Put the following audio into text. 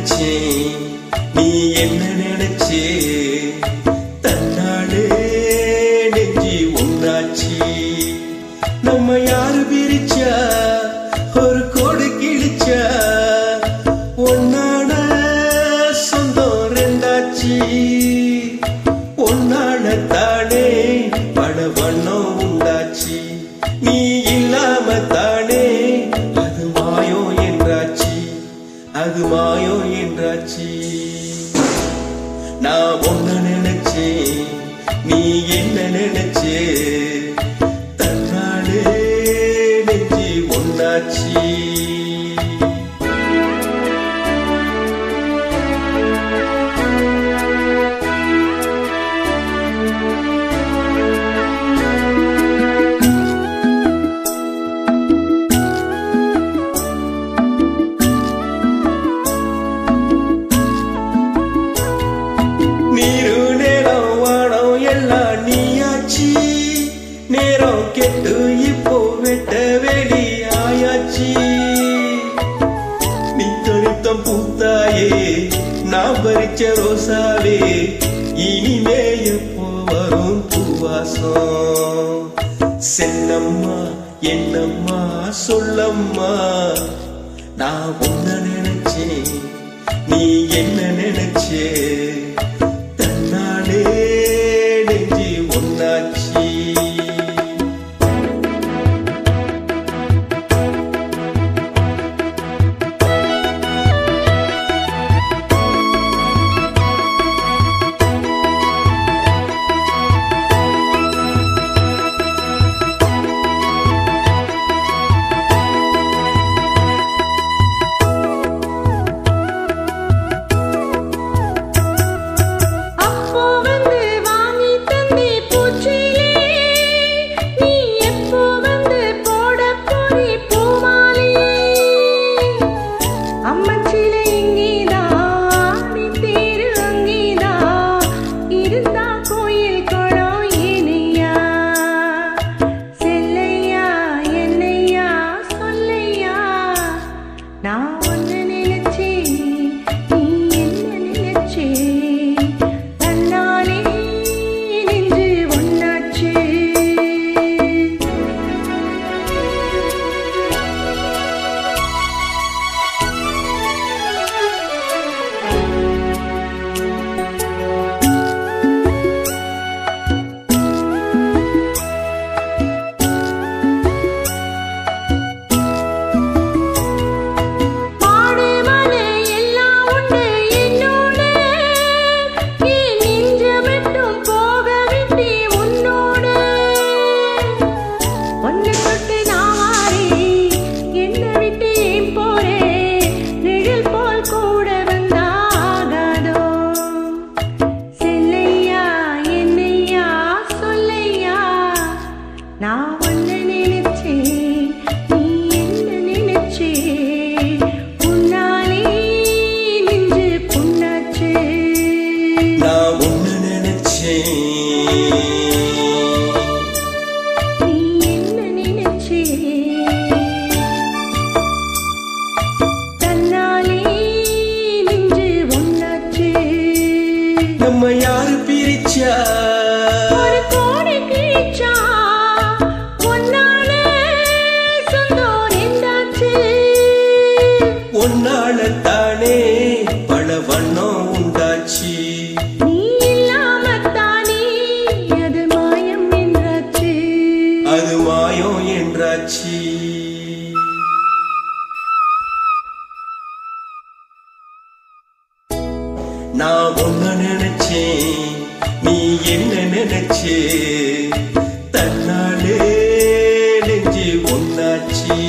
நினைச்சே நீ என்ன நினைச்சே? தன்னாலே நெஞ்சி ஒன்றாச்சி நம்ம யாரு பிரிச்சா? ஒரு கோடு கிழிச்சா? ஒன்னான சொந்தம் ரெண்டாச்சி. ஆகுமாயோ என்றாச்சி. நான் ஒன்ன நினைச்சேன் நீ என்ன நினைச்சே? முத்தம் பூத்தாயே நான் பறிச்ச ரோசாவே இனிமே எப்போ வரும் பூவாசம்? செல்லம்மா என்னம்மா சொல்லம்மா நான் உன்ன நினைச்சேன் நீ என்ன நினைச்சே? മയാർ യാർ நான் ஒன்ன நினைச்சேன். நீ என்ன நினைச்சே? தன்னாலே நெஞ்சு ஒன்னாச்சு